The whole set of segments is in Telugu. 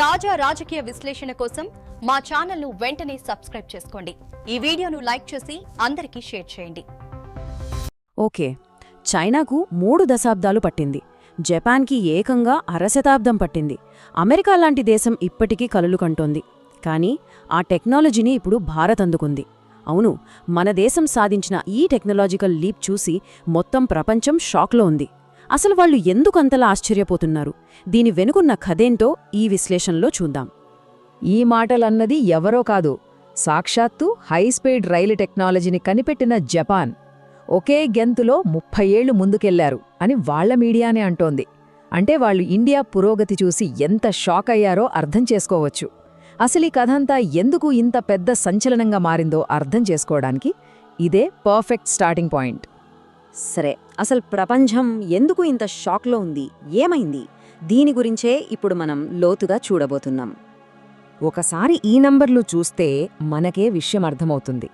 తాజా రాజకీయ విశ్లేషణ కోసం మా ఛానల్ను వెంటనే సబ్స్క్రైబ్ చేసుకోండి. ఈ వీడియోను లైక్ చేసి అందరికీ షేర్ చేయండి. ఓకే చైనాకు మూడు దశాబ్దాలు పట్టింది. జపాన్కి ఏకంగా అరశతాబ్దం పట్టింది. అమెరికా లాంటి దేశం ఇప్పటికీ కలలు కంటోంది. కానీ ఆ టెక్నాలజీని ఇప్పుడు భారత్ అందుకుంది. అవును మన దేశం సాధించిన ఈ టెక్నాలజికల్ లీప్ చూసి మొత్తం ప్రపంచం షాక్లో ఉంది. అసలు వాళ్ళు ఎందుకంతలా ఆశ్చర్యపోతున్నారు? దీని వెనుకున్న కథేంటో ఈ విశ్లేషణలో చూద్దాం. ఈ మాటలన్నది ఎవరో కాదు సాక్షాత్తు హైస్పీడ్ రైలు టెక్నాలజీని కనిపెట్టిన జపాన్. ఒకే గెంతులో ముప్పై ఏళ్ళు ముందుకెళ్ళారు అని వాళ్ళ మీడియానే అంటోంది. అంటే వాళ్ళు ఇండియా పురోగతి చూసి ఎంత షాక్ అయ్యారో అర్థం చేసుకోవచ్చు. అసలు ఈ కథంతా ఎందుకు ఇంత పెద్ద సంచలనంగా మారిందో అర్థం చేసుకోవడానికి ఇదే పర్ఫెక్ట్ స్టార్టింగ్ పాయింట్. సరే అసలు ప్రపంచం ఎందుకు ఇంత షాక్లో ఉంది? ఏమైంది? దీని గురించే ఇప్పుడు మనం లోతుగా చూడబోతున్నాం. ఒకసారి ఈ నంబర్లు చూస్తే మనకే విషయం అర్థమవుతుంది.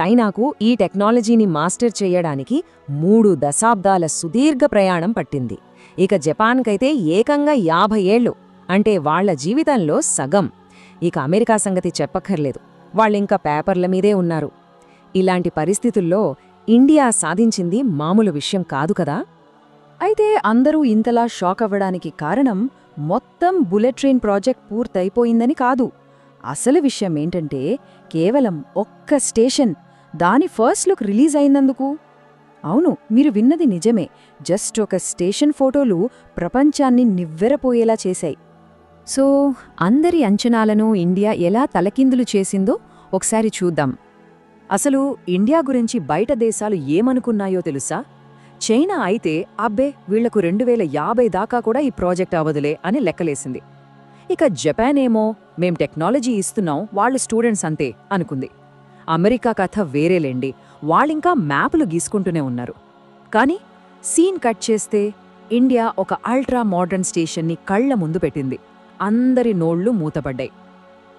చైనాకు ఈ టెక్నాలజీని మాస్టర్ చేయడానికి మూడు దశాబ్దాల సుదీర్ఘ ప్రయాణం పట్టింది. ఇక జపాన్కైతే ఏకంగా యాభై ఏళ్ళు అంటే వాళ్ళ జీవితంలో సగం. ఇక అమెరికా సంగతి చెప్పక్కర్లేదు. వాళ్ళింకా పేపర్ల మీదే ఉన్నారు. ఇలాంటి పరిస్థితుల్లో ఇండియా సాధించింది మామూలు విషయం కాదు కదా? అయితే అందరూ ఇంతలా షాక్ అవ్వడానికి కారణం మొత్తం బుల్లెట్ ట్రైన్ ప్రాజెక్ట్ పూర్తయిపోయిందని కాదు. అసలు విషయం ఏంటంటే కేవలం ఒక్క స్టేషన్ దాని ఫస్ట్ లుక్ రిలీజ్ అయినందుకు. అవును మీరు విన్నది నిజమే. జస్ట్ ఒక స్టేషన్ ఫోటోలు ప్రపంచాన్ని నివ్వెరపోయేలా చేశాయి. సో అందరి అంచనాలను ఇండియా ఎలా తలకిందులు చేసిందో ఒకసారి చూద్దాం. అసలు ఇండియా గురించి బయట దేశాలు ఏమనుకున్నాయో తెలుసా? చైనా అయితే అబ్బే వీళ్ళకు రెండు వేల యాభై దాకా కూడా ఈ ప్రాజెక్ట్ అవ్వదులే అని లెక్కలేసింది. ఇక జపాన్ ఏమో మేం టెక్నాలజీ ఇస్తున్నాం వాళ్ళు స్టూడెంట్స్ అంతే అనుకుంది. అమెరికా కథ వేరేలేండి వాళ్ళింకా మ్యాపులు గీసుకుంటూనే ఉన్నారు. కానీ సీన్ కట్ చేస్తే ఇండియా ఒక అల్ట్రా మోడర్న్ స్టేషన్ని కళ్ళ ముందు పెట్టింది. అందరి నోళ్ళు మూతపడ్డాయి.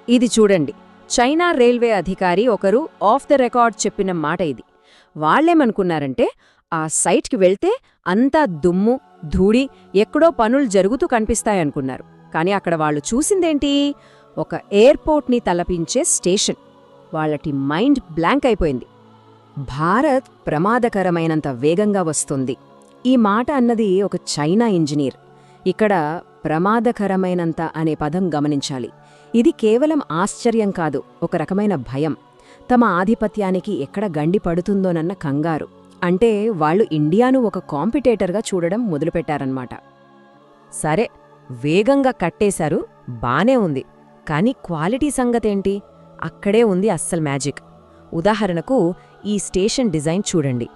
ఇది చూడండి. చైనా రైల్వే అధికారి ఒకరు ఆఫ్ ద రికార్డ్ చెప్పిన మాట ఇది. వాళ్ళేమనుకున్నారంటే ఆ సైట్కి వెళ్తే అంతా దుమ్ము ధూళి ఎక్కడో పనులు జరుగుతూ కనిపిస్తాయనుకున్నారు. కానీ అక్కడ వాళ్ళు చూసిందేంటి? ఒక ఎయిర్పోర్ట్ని తలపించే స్టేషన్. వాళ్ళటి మైండ్ బ్లాంక్ అయిపోయింది. భారత్ ప్రమాదకరమైనంత వేగంగా వస్తుంది. ఈ మాట అన్నది ఒక చైనా ఇంజనీర్. ఇక్కడ ప్రమాదకరమైనంత అనే పదం గమనించాలి. ఇది కేవలం ఆశ్చర్యం కాదు ఒక రకమైన భయం. తమ ఆధిపత్యానికి ఎక్కడ గండి పడుతుందోనన్న కంగారు. అంటే వాళ్ళు ఇండియాను ఒక కాంపిటేటర్గా చూడడం మొదలుపెట్టారన్నమాట. సరే వేగంగా కట్టేశారు బానే ఉంది. కానీ క్వాలిటీ సంగతేంటి? అక్కడే ఉంది అస్సలు మ్యాజిక్. ఉదాహరణకు ఈ స్టేషన్ డిజైన్ చూడండి.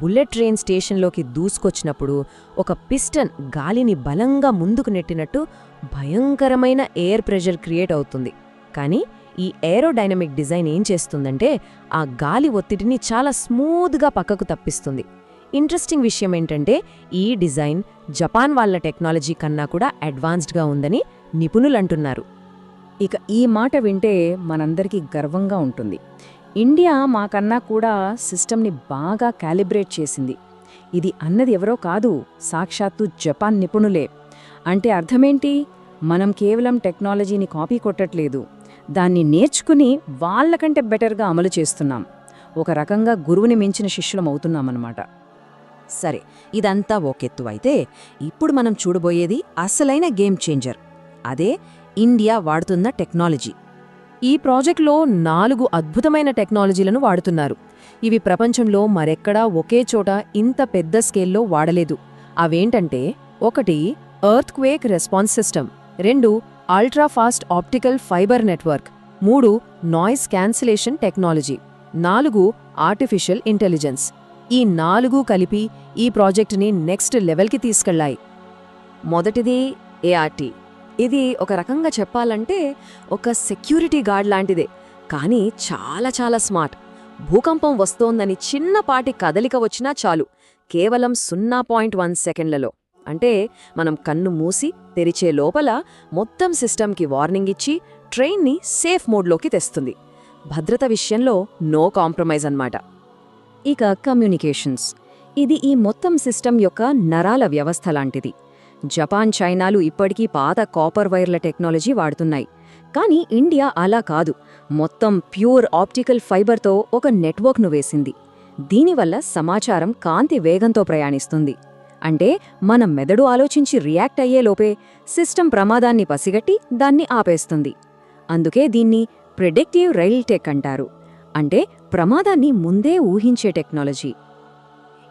బుల్లెట్ ట్రైన్ స్టేషన్లోకి దూసుకొచ్చినప్పుడు ఒక పిస్టన్ గాలిని బలంగా ముందుకు నెట్టినట్టు భయంకరమైన ఎయిర్ ప్రెషర్ క్రియేట్ అవుతుంది. కానీ ఈ ఏరోడైనమిక్ డిజైన్ ఏం చేస్తుందంటే ఆ గాలి ఒత్తిడిని చాలా స్మూత్గా పక్కకు తప్పిస్తుంది. ఇంట్రెస్టింగ్ విషయం ఏంటంటే ఈ డిజైన్ జపాన్ వాళ్ళ టెక్నాలజీ కన్నా కూడా అడ్వాన్స్డ్గా ఉందని నిపుణులంటున్నారు ఇక ఈ మాట వింటే మనందరికీ గర్వంగా ఉంటుంది. ఇండియా మాకన్నా కూడా సిస్టమ్ని బాగా క్యాలిబ్రేట్ చేసింది. ఇది అన్నది ఎవరో కాదు సాక్షాత్తు జపాన్ నిపుణులే. అంటే అర్థమేంటి? మనం కేవలం టెక్నాలజీని కాపీ కొట్టట్లేదు. దాన్ని నేర్చుకుని వాళ్ళకంటే బెటర్గా అమలు చేస్తున్నాం. ఒక రకంగా గురువుని మించిన శిష్యులం అవుతున్నామన్నమాట. సరే ఇదంతా ఒకెత్తు అయితే ఇప్పుడు మనం చూడబోయేది అసలైన గేమ్ చేంజర్. అదే ఇండియా వాడుతున్న టెక్నాలజీ. ఈ ప్రాజెక్ట్లో నాలుగు అద్భుతమైన టెక్నాలజీలను వాడుతున్నారు. ఇవి ప్రపంచంలో మరెక్కడా ఒకే చోట ఇంత పెద్ద స్కేల్లో వాడలేదు. అవేంటంటే ఒకటి ఎర్త్ క్వేక్ రెస్పాన్స్ సిస్టమ్ రెండు ultra fast optical fibre network మూడు నాయిస్ క్యాన్సిలేషన్ టెక్నాలజీ నాలుగు ఆర్టిఫిషియల్ ఇంటెలిజెన్స్ ఈ నాలుగు కలిపి ఈ ప్రాజెక్టుని నెక్స్ట్ లెవెల్కి తీసుకెళ్ళాయి మొదటిది ఏఆర్టీ ఇది ఒక రకంగా చెప్పాలంటే ఒక సెక్యూరిటీ గార్డ్ లాంటిదే. కానీ చాలా చాలా స్మార్ట్. భూకంపం వస్తోందని చిన్నపాటి కదలిక వచ్చినా చాలు. కేవలం సున్నా పాయింట్ వన్ సెకండ్లలో. అంటే మనం కన్ను మూసి తెరిచే లోపల మొత్తం సిస్టమ్కి వార్నింగ్ ఇచ్చి ట్రైన్ని సేఫ్ మోడ్లోకి తెస్తుంది. భద్రత విషయంలో నో కాంప్రమైజ్ అన్నమాట. ఇక కమ్యూనికేషన్స్. ఇది ఈ మొత్తం సిస్టమ్ యొక్క నరాల వ్యవస్థ లాంటిది. జపాన్ చైనాలు ఇప్పటికీ పాత కాపర్ వైర్ల టెక్నాలజీ వాడుతున్నాయి. కానీ ఇండియా అలా కాదు. మొత్తం ప్యూర్ ఆప్టికల్ ఫైబర్తో ఒక నెట్వర్క్ను వేసింది. దీనివల్ల సమాచారం కాంతి వేగంతో ప్రయాణిస్తుంది. అంటే మన మెదడు ఆలోచించి రియాక్ట్ అయ్యేలోపే సిస్టమ్ ప్రమాదాన్ని పసిగట్టి దాన్ని ఆపేస్తుంది. అందుకే దీన్ని ప్రిడిక్టివ్ రైల్ టెక్ అంటారు. అంటే ప్రమాదాన్ని ముందే ఊహించే టెక్నాలజీ.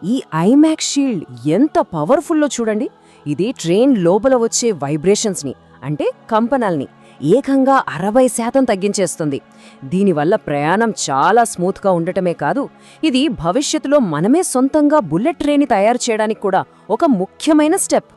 ఈ ఐమాక్స్ షీల్డ్ ఎంత పవర్ఫుల్లో చూడండి. ఇది ట్రైన్ లోపల వచ్చే వైబ్రేషన్స్ని అంటే కంపనాల్ని ఏకంగా అరవై శాతం తగ్గించేస్తుంది. దీనివల్ల ప్రయాణం చాలా స్మూత్గా ఉండటమే కాదు ఇది భవిష్యత్తులో మనమే సొంతంగా బుల్లెట్ ట్రైన్ని తయారు చేయడానికి కూడా ఒక ముఖ్యమైన స్టెప్.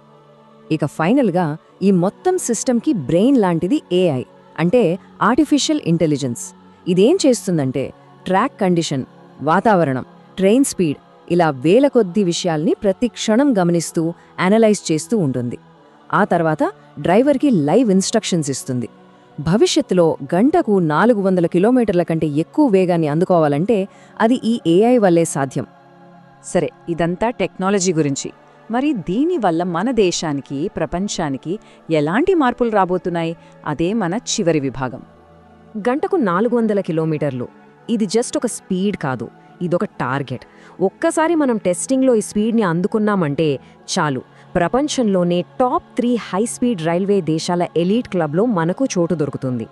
ఇక ఫైనల్గా ఈ మొత్తం సిస్టమ్కి బ్రెయిన్ లాంటిది ఏఐ అంటే ఆర్టిఫిషియల్ ఇంటెలిజెన్స్. ఇదేం చేస్తుందంటే ట్రాక్ కండిషన్ వాతావరణం ట్రైన్ స్పీడ్ ఇలా వేల కొద్ది విషయాల్ని ప్రతి క్షణం గమనిస్తూ అనలైజ్ చేస్తూ ఉంటుంది. ఆ తర్వాత డ్రైవర్కి లైవ్ ఇన్స్ట్రక్షన్స్ ఇస్తుంది. భవిష్యత్తులో గంటకు నాలుగు వందల కిలోమీటర్ల కంటే ఎక్కువ వేగాన్ని అందుకోవాలంటే అది ఈ ఏఐ వల్లే సాధ్యం. సరే ఇదంతా టెక్నాలజీ గురించి. మరి దీనివల్ల మన దేశానికి ప్రపంచానికి ఎలాంటి మార్పులు రాబోతున్నాయి? అదే మన చివరి విభాగం. గంటకు నాలుగు వందల కిలోమీటర్లు. ఇది జస్ట్ ఒక స్పీడ్ కాదు. ఇదొక టార్గెట్. ఒక్కసారి మనం టెస్టింగ్లో ఈ స్పీడ్ని అందుకున్నామంటే చాలు. ప్రపంచంలోనే top three high speed railway దేశాల ఎలీట్ క్లబ్లో మనకు చోటు దొరుకుతుంది.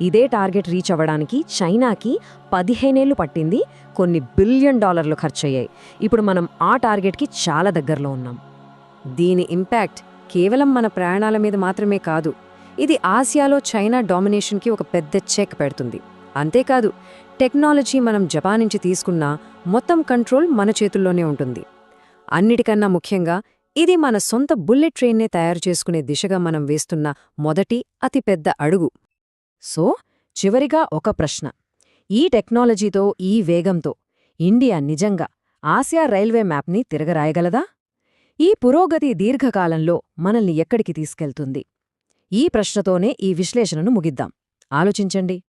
ఇదే టార్గెట్ రీచ్ అవ్వడానికి చైనాకి పదిహేనేళ్ళు పట్టింది కొన్ని బిలియన్ డాలర్లు ఖర్చయ్యాయి. ఇప్పుడు మనం ఆ టార్గెట్కి చాలా దగ్గరలో ఉన్నాం. దీని ఇంపాక్ట్ కేవలం మన ప్రయాణాల మీద మాత్రమే కాదు ఇది ఆసియాలో చైనా డామినేషన్కి ఒక పెద్ద చెక్ పెడుతుంది. అంతేకాదు టెక్నాలజీ మనం జపాన్ నుంచి తీసుకున్నా మొత్తం కంట్రోల్ మన చేతుల్లోనే ఉంటుంది. అన్నిటికన్నా ముఖ్యంగా ఇది మన సొంత బుల్లెట్ ట్రైన్నే తయారు చేసుకునే దిశగా మనం వేస్తున్న మొదటి అతిపెద్ద అడుగు. సో చివరిగా ఒక ప్రశ్న. ఈ టెక్నాలజీతో ఈ వేగంతో ఇండియా నిజంగా ఆసియా రైల్వే మ్యాప్ని తిరగరాయగలదా? ఈ పురోగతి దీర్ఘకాలంలో మనల్ని ఎక్కడికి తీసుకెళ్తుంది? ఈ ప్రశ్నతోనే ఈ విశ్లేషణను ముగిద్దాం. ఆలోచించండి.